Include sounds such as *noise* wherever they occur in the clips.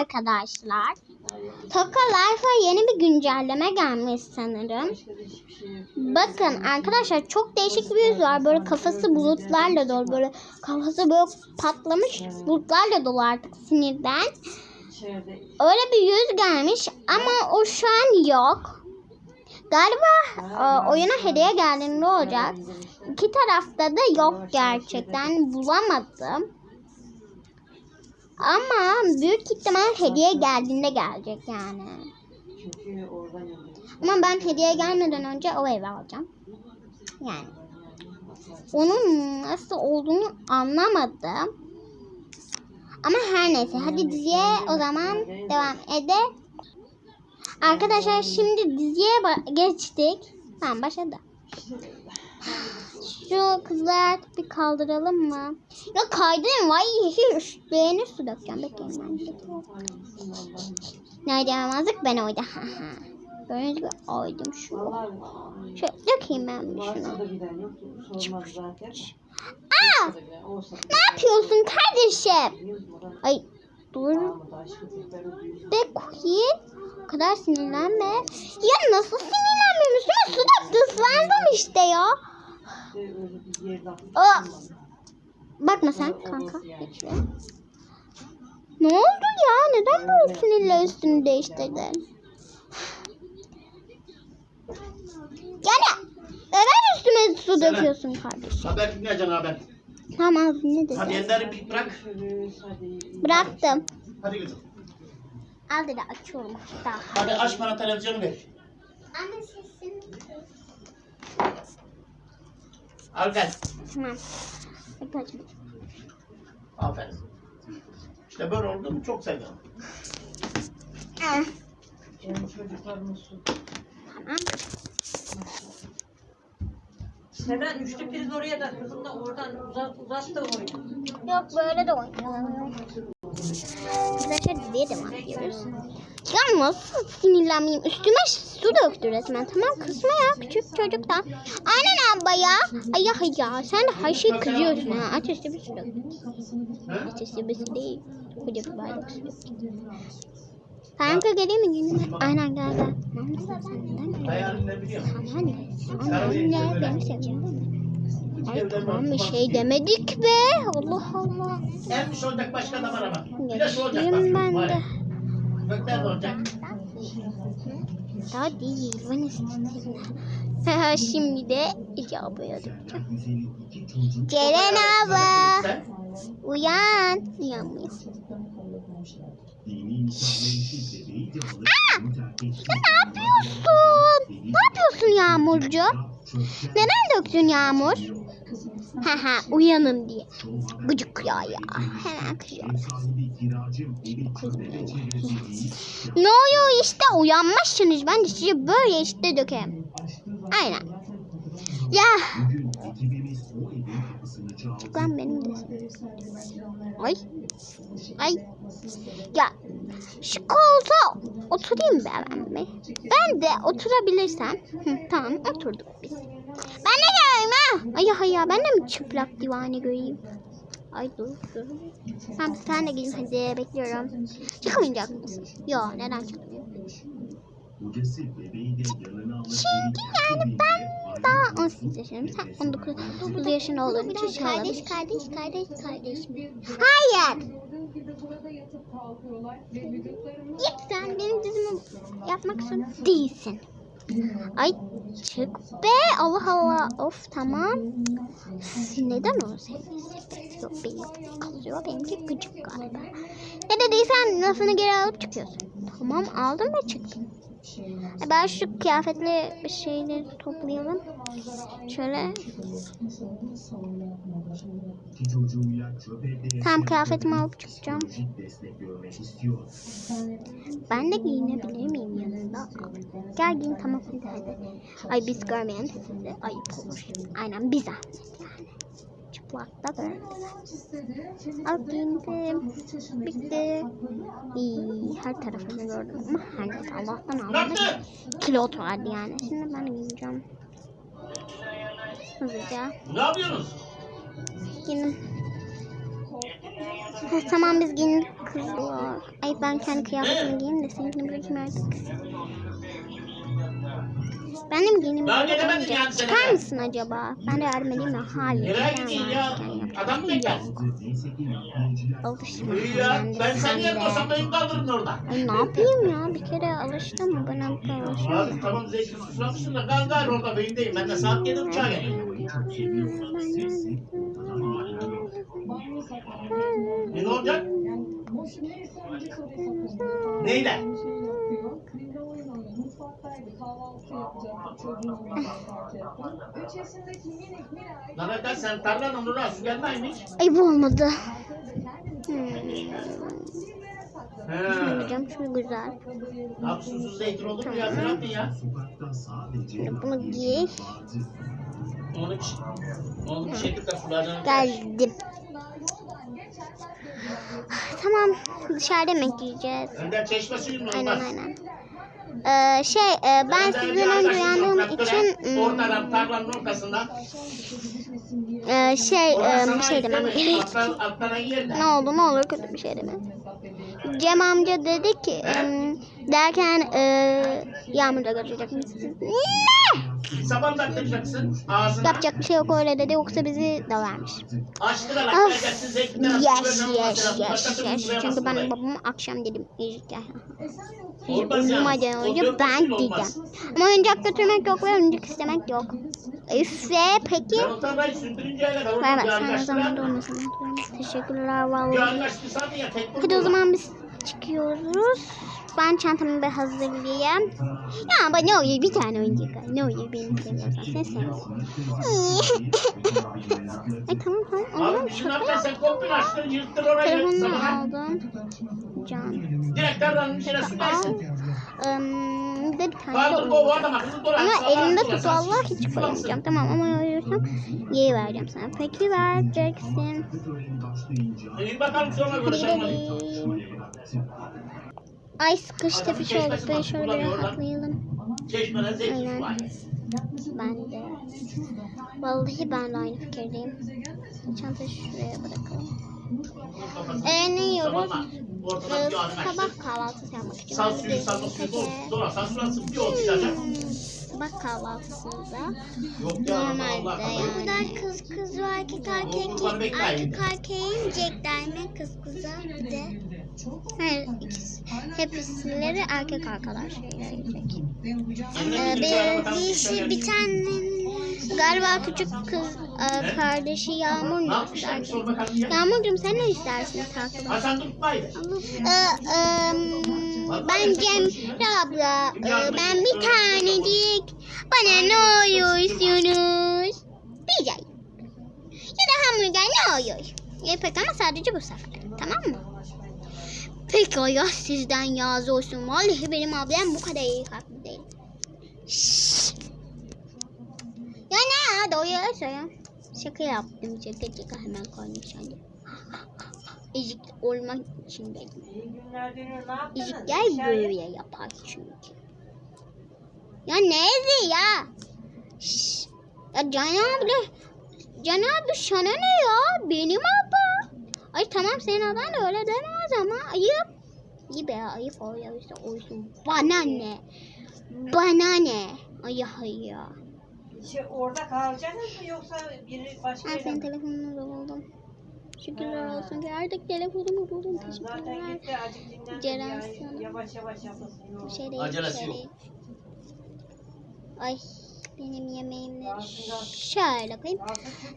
arkadaşlar. Toka Life'a yeni bir güncelleme gelmiş sanırım. Bakın arkadaşlar çok değişik bir yüz var. Böyle kafası bulutlarla dolu. Böyle kafası böyle patlamış bulutlarla dolu artık sinirden. Öyle bir yüz gelmiş ama o şu an yok. Galiba e, oyuna hediye geldiğinde olacak. İki tarafta da yok gerçekten. Bulamadım. Ama büyük ihtimal hediye geldiğinde gelecek yani. Çünkü oradan yolluyor. Ama ben hediye gelmeden önce o evi alacağım. Yani. Onun nasıl olduğunu anlamadım. Ama her neyse. Hadi diziye o zaman devam edelim. Arkadaşlar şimdi diziye geçtik. Tamam başladı. *laughs* Şu kızları artık bir kaldıralım mı? Ya kaydırın. Vay üstlerine su dökeceğim. Bekleyin ben. Nerede yaramazlık ben oyda. Gördüğünüz gibi oydım şu. Vallahi Şöyle dökeyim ben şunu. zaten. Aa! Ne yapıyorsun kardeşim? Ay dur de koyayım. O kadar sinirlenme. Ya nasıl sinirlenmiyorum? Üstüme su döktü ıslandım işte ya. Yerde Aa! Bakma sen kanka. Ne oldu ya? Neden böyle sinirle üstünü değiştirdin? Yani neden üstüme su döküyorsun kardeşim? Haber dinleyeceksin haber. Tamam az ne Hadi dedi? elleri bir bırak. Hadi. Bıraktım. Hadi kızım. Al dedi açıyorum hatta. Hadi aç bana televizyonu ver. Anne sesin. Al gel. Tamam. Hadi açma. Aferin. İşte böyle oldu mu çok sevdim. Ah, Benim çocuklarımız su. Tamam. Selen üçlü priz oraya da kızım da oradan uzat, uzattı oyunu. Yok böyle de oynayalım. Arkadaşlar diziye devam ediyoruz. Ya nasıl sinirlenmeyeyim? Üstüme su döktü resmen. Tamam kızma ya küçük çocuk da. Aynen abla ya. Ay ya, ya sen de her şeyi kızıyorsun ha. Ateşli bir su döktü. Ateşli bir su değil. Koca bir bardak su döktü. Kanka geleyim mi günüme? Aynen gel gel. Tamam sen neden? Hayalin ne? Sana ne? Beni mi? Ay tamam bir şey demedik be. Allah Allah. Elmiş olacak başka da var ama. Bak. ben de. De olacak. Daha değil. Ben istedim. *laughs* Şimdi de icabı yapacağım. Ceren abla. Uyan. Uyanmıyor. Aa! Ne yapıyorsun? Ne yapıyorsun Yağmurcu? Neden döktün Yağmur? Haha uyanın diye. Gıcık ya ya. Hemen kızıyor. Ne oluyor işte uyanmışsınız. Ben de size böyle işte dökerim. Aynen. Ya. Lan benim de. Ay. Ay. Ya. Şu koltuğa oturayım be ben mi? Ben de oturabilirsem. Hı, tamam oturduk biz. Ben de göreyim ha. Ay ya ben de mi çıplak divane göreyim? Ay dur dur. Tamam sen de gelin hadi bekliyorum. Çıkamayacak mısın? Yok neden çıkmıyor? Çünkü yani ben daha 18 yaşındayım. Sen 19 yaşında olduğun için kardeş kardeş kardeş kardeş mi? Hayır. Git sen benim dizimi yapmak zorunda değilsin. Ay çık be Allah Allah of tamam. Neden onu sevmesin? Yok benim kalıyor benimki gıcık galiba. Ne dediysen lafını geri alıp çıkıyorsun. Tamam aldım ve çıktım. Ben şu kıyafetli şeyleri toplayalım. Şöyle Tam kıyafetimi alıp çıkacağım. ben de giyinebilir miyim yanında? Gel giyin tamam hadi hadi. Ay biz görmeyen size ayıp olur. Aynen biz zahmet yani. Çıplak da böyle. Al giyindim. Bitti. İyi, her tarafını gördüm ama her neyse Allah'tan aldım. Kilot vardı yani. Şimdi ben giyineceğim. Hızlıca. Ne yapıyorsunuz? Giyin. Ha, tamam biz giyindik kızlar. Ay ben kendi kıyafetimi giyeyim de seninkini bırakayım artık. Ben mi giyineyim? Daha gelemedin yani sen Çıkar mısın acaba? Ben de yardım edeyim mi? Hayır. Nereye ben gideyim ya? Adam şey bekler. Alışma. İyi ya. Ben sen sen de. yerine olsam benim kaldırın orada. Ay ne yapayım ya? Bir kere alıştım mı? Ben artık alışıyorum. Abi tamam zeytin susamışsın da kal gari orada beyindeyim. Ben de saat 7 uçağa geliyorum. E ne olacak? Neyle? Lan arkadaş sen tarlanın oraya su gelmeymiş. Ay bu olmadı. Hmm. He. Hocam şu güzel. Abi susuz zeytin olur mu ya Selahattin ya? Şimdi bunu giy. Onu bir, onu bir şekilde sulardan Geldim. Tamam. Dışarıda yemek yiyeceğiz. Önden çeşme suyun mu Aynen aynen. Ee, şey e, ben sizden önce uyandığım için ortasında. e, şey e, bir şey demem. *laughs* Ne oldu ne olur kötü bir şey deme. Cem amca dedi ki em, derken e, Yağmur'da misiniz? Ne? Saban taktıracaksın ağzına. Yapacak bir şey yok öyle dedi yoksa bizi dövermiş. Açtırarak Of. vereceksin zeytinler. Yes yes yes yes. Çünkü ben babama akşam dedim. Uyumadan önce ben kişi diyeceğim. Ama oyuncak götürmek yok ve oyuncak istemek yok. Üf ve peki. Bay bay sen o zaman da olmasın. Teşekkürler vallahi. Hadi o zaman biz çıkıyoruz. Ben çantamı bir hazırlayayım. Ya ama ne oluyor bir tane oyuncak. al. Ne oluyor beni seviyorsan sen seviyorsun. *laughs* Ay tamam tamam. O zaman Abi bizim şaka sen komple açtın yırttın orayı. Telefonunu Sabah aldım. Can. direkt tarlanın içine Al. süpersin. Im, bir de bir tane de Kaldır bu adama kızı dur. Ama elimde tut Allah hiç koyamayacağım. Tamam ama yoruyorsam yeği vereceğim sana. Peki vereceksin. İyi bakalım sonra Hadi görüşelim. Ay sıkış tepiş olduk. Ben şöyle rahatlayalım. Var. Ben de. Vallahi ben de aynı fikirdeyim. Çantayı şuraya bırakalım. Ee, ne yiyoruz? Ee, sabah kahvaltısı yapmak için. Sal Bir suyu de salma suyu peki, dolar. Sal suyu bir ol çıkacak. hmm, Sabah kahvaltısında normalde yani kız kız ve erkek erkek erkek erkeğe yiyecekler mi kız kıza bir de her ikisi hepsileri erkek arkadaşlarıyla yiyecek. Ee, bir, bir, bir tane galiba küçük kız e, kardeşi Yağmur bakalım ya. Yağmurcuğum sen ne istersin tutmaydı. ee, em, ben Cemre abla. Ee, ben bir tanecik. Bana ne oluyorsunuz? Pizza. Ya da hamburger ne olur? Ya pek ama sadece bu sefer. Tamam mı? Peki Allah sizden razı olsun. Vallahi benim ablam bu kadar iyi kalpli değil. Şşş. Ya ne doğru söyle. Şaka yaptım şaka şaka hemen hadi. Ezik olmak için dedim. Ezikler böyle yapar çünkü. Ya neydi ya? Şşş. Ya Can abi, Can abi sana ne ya? Benim abla. Ay tamam senin da öyle demez ama ayıp. İyi be ayıp oluyorsa olsun. Bana ne? Bana ne? Ay hayır. Şey, orada kalacaksınız mı yoksa biri başka Ben yere senin mi? telefonunu da buldum. Şükürler olsun ki artık telefonumu buldum. Zaten Teşekkürler. gitti acık dinlendi. Ceren Ya, sana. Yavaş yavaş yapasın. Yok. Şey değil, Acelesi şey yok. değil. Ay benim Yasin. şöyle koyayım.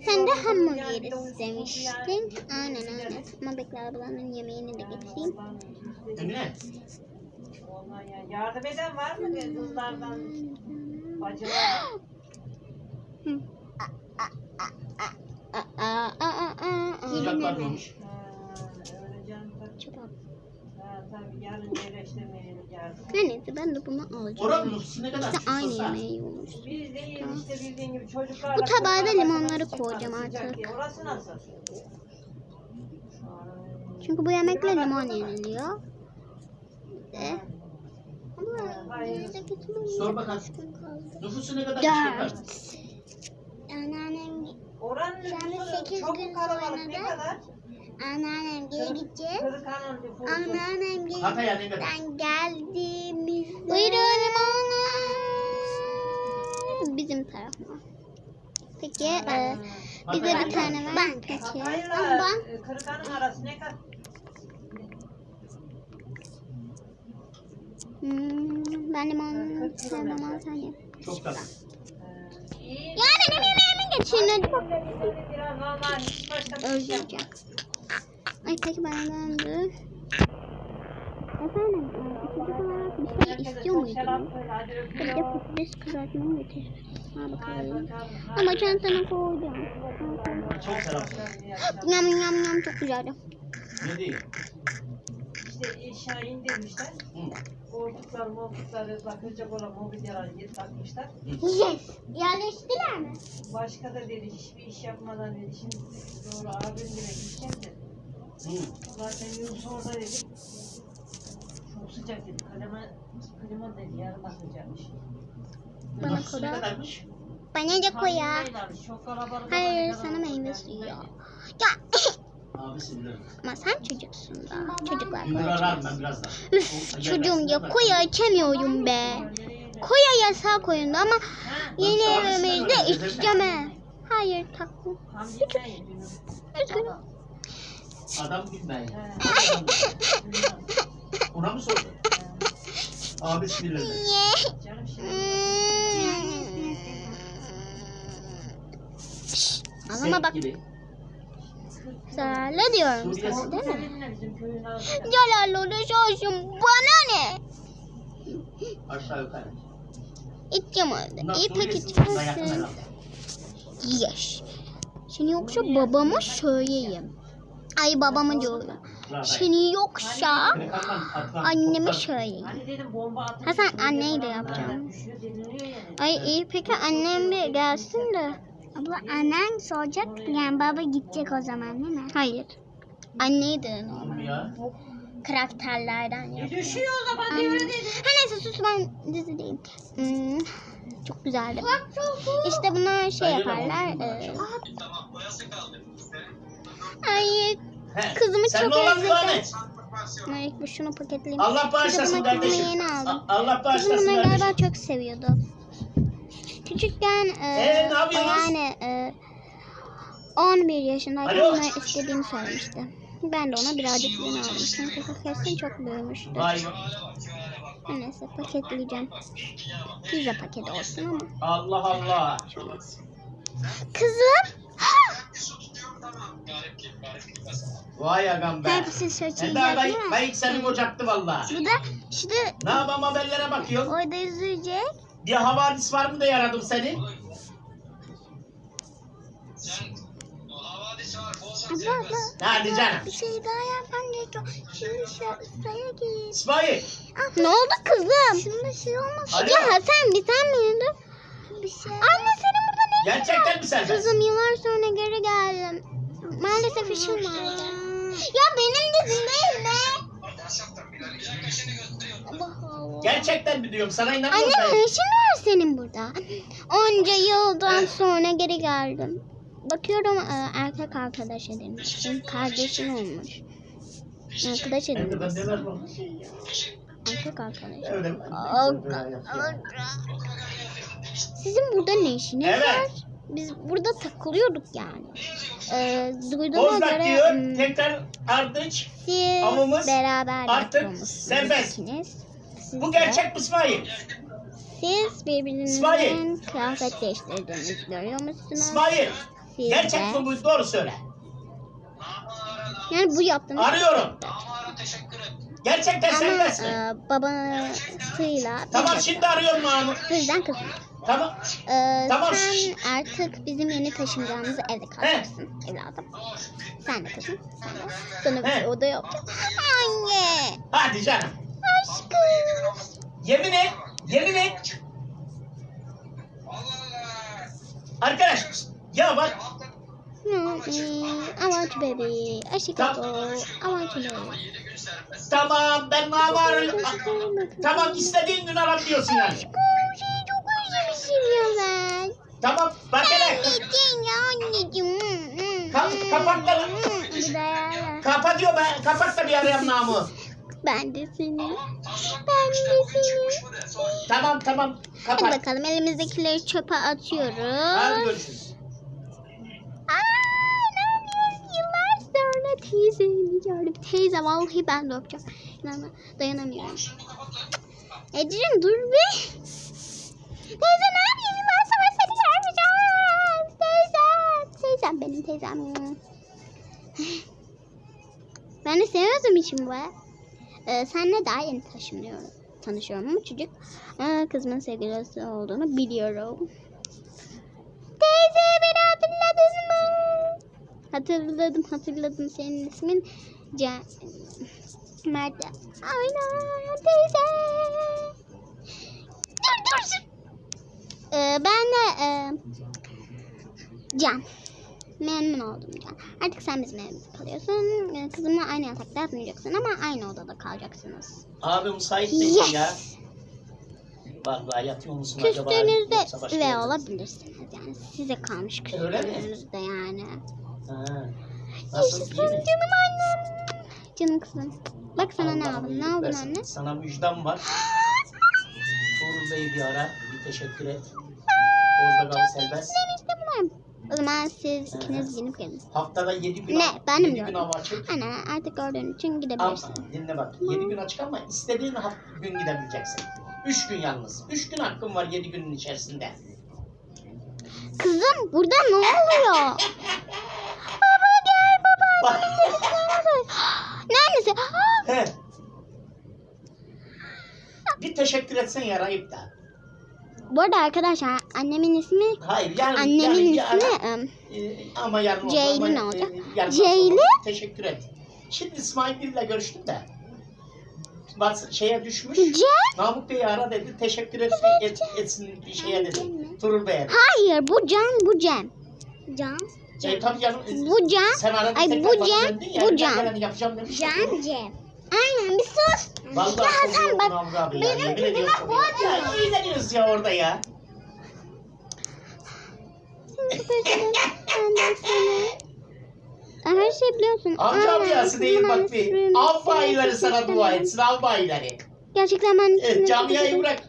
Sen de hamburger istemiştin. Aynen aynen. Ama bekle ablanın yemeğini de getireyim. Emine. Yardım eden var mı kızlardan? *gasps* Bacılar. Sıcak varmamış. Tabii yarın. Her neyse ben de bunu alacağım. Oranın nüfusu ne kadar? İşte aynı Sussa. yemeği yiyormuş. Biz değil işte bildiğin gibi çocuklar. Bu tabağa da limonları koyacağım artık. Orası nasıl? Çünkü bu yemekle limon yeniliyor. Bir de ama gitmem Sor bakalım. kaldı? Nüfusu ne kadar? Dört. Dört. Anneannem Oranın Şu anda nüfusu sekiz çok gün kalabalık ne kadar? Anneannem geri gideceğiz. Anneannem geri Hatay'a ne kadar? Ben geldiğimizde... Buyurun anne. Bizim tarafa. Peki e, bize bir tane ver. Peki. Hatay'la e, Kırıkhan'ın arası ne kadar? Hmm, ben limon sevmem ama sen ye. Çok tatlı. İyi. Ya benim yemeğimi geçin hadi bak. Biraz normal. Hiç başka bir şey Özleyeceğim. Ay peki ben döndü. Efendim, e, çocuk olarak bir şey istiyor. Hadi Bir de patates kızartmayı getir. Hadi bakalım. Ama çantana koydum. Çok selam. Yam yam yam çok güzeldi. Ne diyeyim? İşte inşa indirmişler. Hı. Koltuklar, moltukları, bakacak olan mobilyaları takmışlar. Yes. Yerleştiler mi? Başka da dedi hiçbir iş yapmadan dedi. Şimdi doğru abim bile gideceğim dedi. Zaten Yunus orada dedi. Çok sıcak dedi. Klima, klima dedi yarım atacakmış. Bana kola. Bana da koy ya. Kandildeylermiş, Çok kalabalık. Hayır sana meyve suyu. Ya ama sen çocuksun da. Çocuklar Dünür koy. ararım ben birazdan. Üf çocuğum ya koya açamıyorum be. Koya yasağı koyundu ama yeni evimizde içeceğim he. Hayır tatlım. Yunus. Üzgünüm. Adam bilmeyin. Ona mı sordun? Abisi bilir. Ye. Canım şimdi. Ağlama bak. Gibi. Zararlı diyorum sana değil mi? Zararlı olursa bana ne? Aşağı yukarı. Öyle. Bunlar İyi peki herhalde. Yes. Şimdi yoksa babama söyleyeyim. Ay babamı diyorum. Seni yoksa anneme söyleyeyim. Dedim bomba atıp Hasan, anneyi de yapacağım. Ay iyi peki annem bir gelsin de. Abla annen soracak yani baba gidecek o zaman değil mi? Hayır. Anneyi de ya. karakterlerden E yap. düşüyor o zaman devre dedi. Ha neyse sus ben dizideyim. Hmm, çok güzeldi. İşte bunlar şey yaparlar. E, onu ay He, Kızımı sen çok olan özledim. Muhammed? ay bu şunu paketleyeyim. Allah bağışlasın kızımı kardeşim. yeni aldım. A- Allah Kızım bağışlasın bunları kardeşim. galiba çok seviyordu. Küçükken e, Ee, ne yapıyorsunuz? yani e, 11 yaşındayken Alo? ona istediğini söylemişti. Ben de ona birazcık bunu aldım. Çünkü kesin çok büyümüştü. Vay. Neyse paketleyeceğim. Pizza paketi olsun ama. Allah Allah. Kızım. Vay agam be. Hepsi daha değil ben, mi? ben ilk seni kocattı valla. Bu da işte Ne yapayım haberlere bakıyorum. orada yüzecek. Bir havadis var mı da yaradım seni? Abla. Hadi canım. Bir şey daha yapmam gerekiyor. Şimdi saya git. İsmail. Ne oldu kızım? Şimdi şey olmaz. Alo. Ya Hasan bir sen miydin? Bir şey. Anne senin burada ne? Gerçekten mi sen? Kızım yıllar sonra. Maalesef işim vardı. Ya benim dizim değil Allah. Gerçekten mi diyorum sana inanmıyorum Anne ben. ne işin var senin burada? Onca yıldan sonra geri geldim. Bakıyorum e, erkek arkadaş edinmişsin. Kardeşin olmuş. Arkadaş edinmişsin. Erkek arkadaş. Öyle mi? Sizin burada ne işiniz Evet. var? Biz burada takılıyorduk yani. Ee, duyduğuma Bozdak göre diyor. hmm, Tekrar ardıç. siz Avımız beraber artık serbest. Siz Bu de- gerçek mi İsmail? Siz birbirinizin İsmail. kıyafet değiştirdiğinizi görüyor musunuz? İsmail. Siz Gerçek de- mi bu? Doğru söyle. Yani bu yaptığınız Arıyorum. Gerçekten ama serbest mi? e, babasıyla Tamam şimdi arıyorum Mahmut. Sizden kızım. Tamam. Ee, Tamam. sen artık bizim yeni taşınacağımız evde kalacaksın evladım. Sen de kızım. Sen de. Sana bir He. oda yapacağım. Anne. Hadi canım. Aşkım. Yemin et. Yemin et. Arkadaş. Ya bak. Hmm, I want you baby. Aşkım. I want you baby. Tamam ben Mahmut'u... Tamam istediğin gün arabiliyorsun yani. Aşkım bak hele. Ka- kapat lan. hmm. Bir daha ya. Kapa diyor ben. Kapat da bir namı. Ben de seni. Ben de seni. Tamam tamam. Hadi Kapat. bakalım elimizdekileri çöpe Hadi atıyoruz. görüşürüz. Yıllar sonra teyzemi gördüm. Teyze vallahi ben de öpeceğim. İnanma, dayanamıyorum. Ecrin dur bir. Teyze ne yapayım? Teyzem. Benim teyzem. Ben de seni özlemişim be. Ee, senle daha yeni taşınıyorum. Tanışıyorum ama çocuk aa, kızımın sevgilisi olduğunu biliyorum. Teyze beni hatırladın mı? Hatırladım hatırladım senin ismin Can Mert. Aynen teyze. Dur. dur. Ee, ben de e, Can. Memnun oldum Can. Artık sen bizim evimizde kalıyorsun. Ee, Kızımla aynı yatakta yatmayacaksın ama aynı odada kalacaksınız. Abi müsait değil Yes. ya. Vallahi yatıyor musun acaba? Küstüğünüzde üvey olabilirsiniz yani. Size kalmış küstüğünüzde yani. Ha. Nasıl Yaşasın canım annem. Canım kızım. Bak sana ne Allah aldım. iyilik Ne aldın anne? Sana müjdem var. *gasps* Tuğrul Bey'i bir ara. Bir teşekkür et. Orada kal serbest. O zaman siz ikiniz gidip gelin. Haftada 7 gün, Ne? Ben de mi 7 gün hava açık. Anne artık gördüğün için Ama gidebilirsin. dinle bak. 7 gün açık ama istediğin hafta gün gidebileceksin. 3 gün yalnız. 3 gün hakkın var 7 günün içerisinde. Kızım burada ne oluyor? *laughs* baba gel baba. *gasps* Neredesin? *gasps* Bir teşekkür etsen yarayıp da. Bu arada arkadaşlar annemin ismi Hayır yani annemin yani ismi ara- ım, Ee, ama yarın Ceylin olacak. e, yarın Ceylin? Teşekkür et. Şimdi İsmail Bey'le görüştüm de. Şeye düşmüş. Cem. Namık Bey'i ara dedi. Teşekkür et, et, etsin bir şeye dedi. Turul Bey'e. Hayır bu Can bu Cem. Can. E, tabii canım. Bu Can. Sen aradın Ay, bu Cem, bu Cem. demiş. Can Cem. Aynen bir sus. Vallahi ya sen oldu bak abi ya. benim Yemin kızıma ediyorum Ya iyi ediyoruz ya orada ya. *laughs* Her şey biliyorsun. Amca Aynen, amcası değil bak bir. seni bayileri sana dua etsin. Al bayileri. Gerçekten ben Evet, camiayı bırak.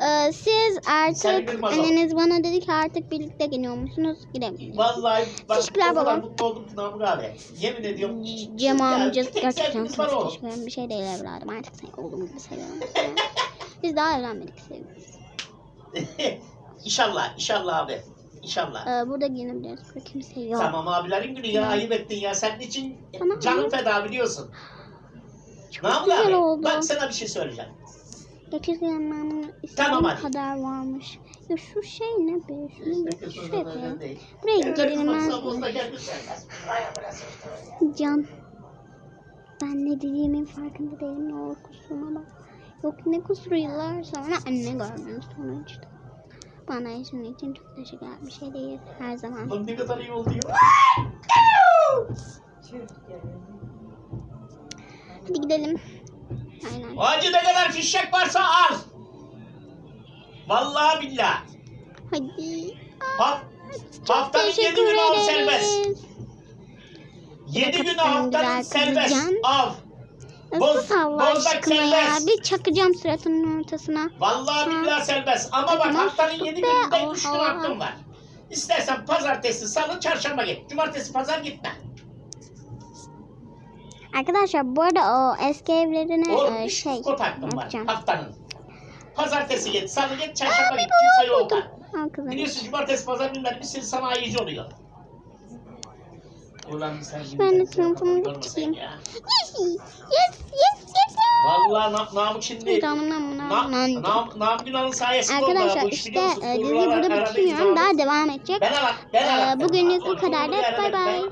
Aa, e, siz Sen artık masal. anneniz bana dedi ki artık birlikte gidiyor musunuz? Gidemeyiz. Vallahi bak Teşekkürler o kadar mutlu oldum ki Namık abi. Yemin ediyorum. Cem amca bir tek gerçekten sevgimiz var çok oğlum. teşekkür ederim. Bir şey değil evladım. Artık seni oğlum gibi seviyorum. seni. *laughs* Biz daha evlenmedik seviyoruz. *laughs* inşallah, inşallah abi. İnşallah. Ee, burada giyinebiliriz. Burada kimse yok. Tamam abilerin günü ya ayıp ettin ya. Senin için Tamam. canın feda biliyorsun. Çok Namık güzel abi oldu. bak sana bir şey söyleyeceğim. Ben bunu istediğim Tamam hadi. kadar varmış. Ya şu şey ne be? Şunu bir Şey şuraya koyalım. Buraya gelinmez mi? Can. Ben ne dediğimin farkında değilim. Ne olur kusuruma bak. Yok ne kusuru yıllar sonra anne gördüm sonra işte. Bana işin için çok teşekkürler. Bir şey değil. Her zaman. Bak ne kadar iyi oldu ya. Hadi gidelim. Aynen. Hacı ne kadar fişek varsa al. Vallahi billah. Hadi. Haf haftanın yedi günü al serbest. Yedi günü haftanın serbest. Al. Boz- bozdak aşkına ya? serbest. Bir çakacağım suratının ortasına. Vallahi Ha. billahi serbest. Ama bak haftanın yedi gününde üç gün hakkın var. İstersen pazartesi, salı, çarşamba git. Cumartesi, pazar gitme. Arkadaşlar bu arada o eski evlerine Oğlum e, şey hakkın var yapacağım. haftanın. Pazartesi git, salı git, çarşamba bayağı Kimse yok. Biliyorsun cumartesi, pazar günleri bir sürü sanayici oluyor. Ulan sen Ben de sınıfımı ya. Yes, yes, yes, yes. Vallahi na Namık şimdi Tamam, tamam, Na tamam. Nam Namık Ünal'ın sayesinde oldu Arkadaşlar bu iş işte e, dizi burada zaman- Daha devam edecek. Ben ara, ben ara. Ee, bugünlük bu kadar da. Bay bay.